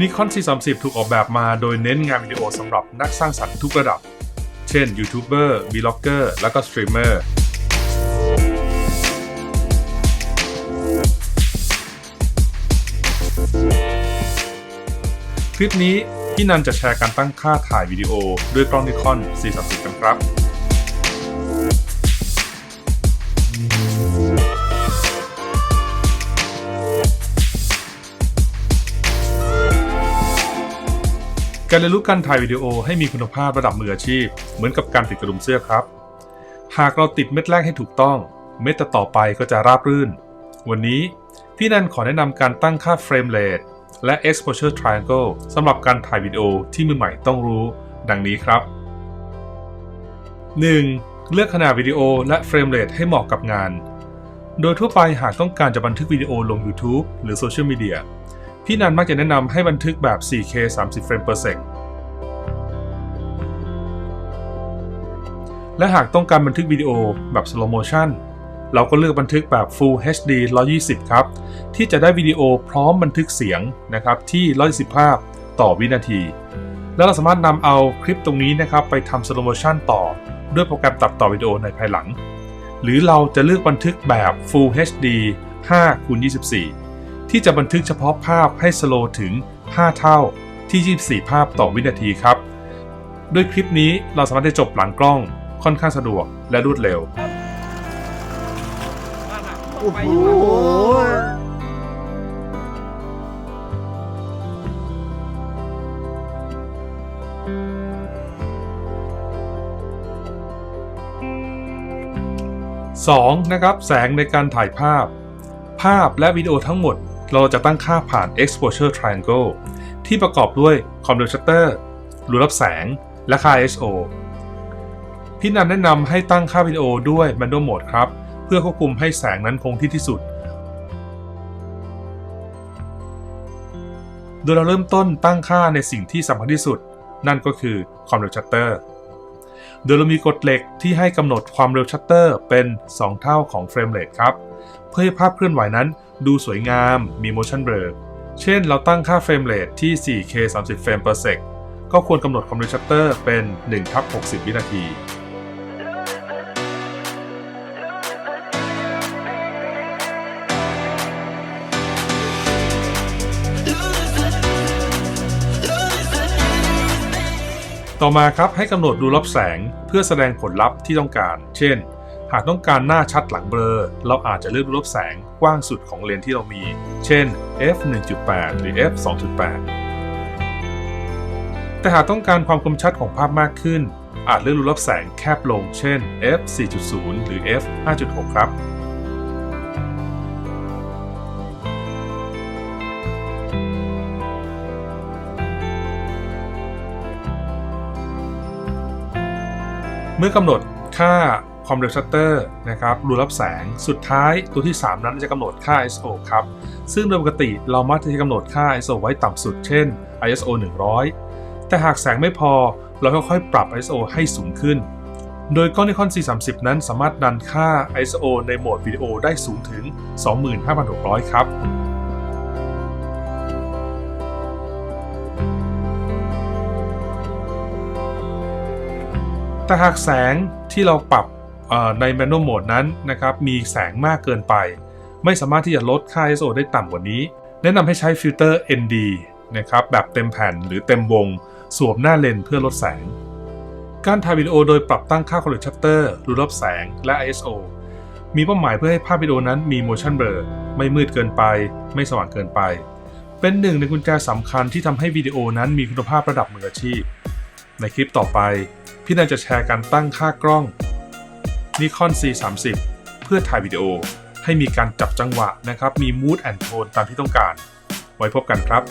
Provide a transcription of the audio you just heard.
Nikon C30 ถูกออกแบบมาโดยเน้นงานวิดีโอสำหรับนักสร้างสรรค์ทุกระดับ เช่นยูทูบเบอร์วีล็อกเกอร์และก็สตรีมเมอร์คลิปนี้พี่นันจะแชร์การตั้งค่าถ่ายวิดีโอด้วยกล้องนิคอน C30 กันครับ การเรียนรู้การถ่ายวิดีโอให้มีคุณภาพระดับมืออาชีพ เหมือนกับการติดกระดุมเสื้อครับ หากเราติดเม็ดแรกให้ถูกต้อง เม็ดต่อไปก็จะราบรื่น วันนี้พี่นันขอแนะนำการตั้งค่าเฟรมเรทและ exposure triangle สำหรับการถ่ายวิดีโอที่มือใหม่ต้องรู้ ดังนี้ครับ 1. เลือกขนาดวิดีโอและเฟรมเรทให้เหมาะกับงาน โดยทั่วไปหากต้องการจะบันทึกวิดีโอลง YouTube หรือโซเชียลมีเดีย พี่นันมักจะแนะนำให้บันทึกแบบ 4K 30 เฟรม per sec และหากต้องการบันทึกวิดีโอแบบ slow motion เราก็เลือกบันทึกแบบ Full HD 120 ครับ ที่จะได้วิดีโอพร้อมบันทึกเสียงนะครับที่ 120 ภาพต่อวินาที แล้วเราสามารถนำเอาคลิปตรงนี้นะครับไปทำ slow motion ต่อ ด้วยโปรแกรมตัดต่อวิดีโอในภายหลัง หรือเราจะเลือกบันทึกแบบ Full HD 5คูณ24 ที่จะบันทึกเฉพาะภาพให้สโลถึง 5 เท่าที่ 24 ภาพต่อวินาทีครับ ด้วยคลิปนี้เราสามารถได้จบหลังกล้องค่อนข้างสะดวกและรวดเร็ว โอ้โห 2. นะครับแสงในการถ่ายภาพ ภาพและวิดีโอทั้งหมด เราจะตั้งค่าผ่าน exposure triangle ที่ประกอบด้วยความเร็วชัตเตอร์รูรับแสง และค่า ISO พี่นันแนะนำให้ตั้งค่าวิดีโอด้วย manual mode ครับ เพื่อควบคุมให้แสงนั้นคงที่ที่สุด โดยเราเริ่มต้นตั้งค่าในสิ่งที่สำคัญที่สุด นั่นก็คือความเร็วชัตเตอร์ โดยเรามีกฎเหล็กที่ให้กำหนดความเร็วชัตเตอร์เป็น 2 เท่าของเฟรมเรทครับ เพื่อให้ภาพเคลื่อนไหวนั้น ดูสวยงามมี motion blur เช่นเราตั้งค่าเฟรมเรทที่ 4K 30 เฟรม per sec ก็ควรกำหนดความเร็วชัตเตอร์เป็น1ทับ60 วินาที ต่อมาครับให้กำหนดดูรับแสงเพื่อแสดงผลลัพธ์ที่ต้องการ เช่น หากต้องการหน้าชัดหลังเบลอ เราอาจจะเลือกดูรับแสงกว้างสุดของเลนส์ที่เรามี เช่น f 1.8 หรือ f 2.8 แต่หากต้องการความคมชัดของภาพมากขึ้น อาจเลือกดูรับแสงแคบลง เช่น f 4.0 หรือ f 5.6 ครับเมื่อกำหนดค่า ความเร็วชัตเตอร์นะครับรูรับแสง สุดท้ายตัวที่ 3 นั้นจะกำหนดค่า ISO ครับ ซึ่งโดยปกติเรามักจะกำหนดค่า ISO ไว้ต่ำสุดเช่น ISO 100 แต่หากแสงไม่พอเราค่อยๆ ปรับ ISO ให้สูงขึ้น โดยกล้อง Nikon C30 นั้นสามารถดันค่า ISO ในโหมดวิดีโอได้สูงถึง 25,600 ครับแต่หากแสงที่เราปรับ ใน manual mode นั้นนะครับมีแสงมากเกินไป ไม่สามารถที่จะลดค่า ISO ได้ต่ำกว่านี้ แนะนำให้ใช้ฟิลเตอร์ ND นะครับแบบเต็มแผ่นหรือเต็มวง สวมหน้าเลนเพื่อลดแสง การถ่ายวิดีโอโดยปรับตั้งค่า color shutter รูรับแสงและ ISO มีเป้าหมายเพื่อให้ภาพวิดีโอนั้นมี motion blur ไม่มืดเกินไป ไม่สว่างเกินไป เป็นหนึ่งในกุญแจสำคัญที่ทำให้วิดีโอนั้นมีคุณภาพระดับมืออาชีพ ในคลิปต่อไป พี่นันจะแชร์การตั้งค่ากล้อง Nikon C30 เพื่อถ่ายวิดีโอ ให้มีการจับจังหวะนะครับ มี mood and tone ตามที่ต้องการ ไว้พบกันครับ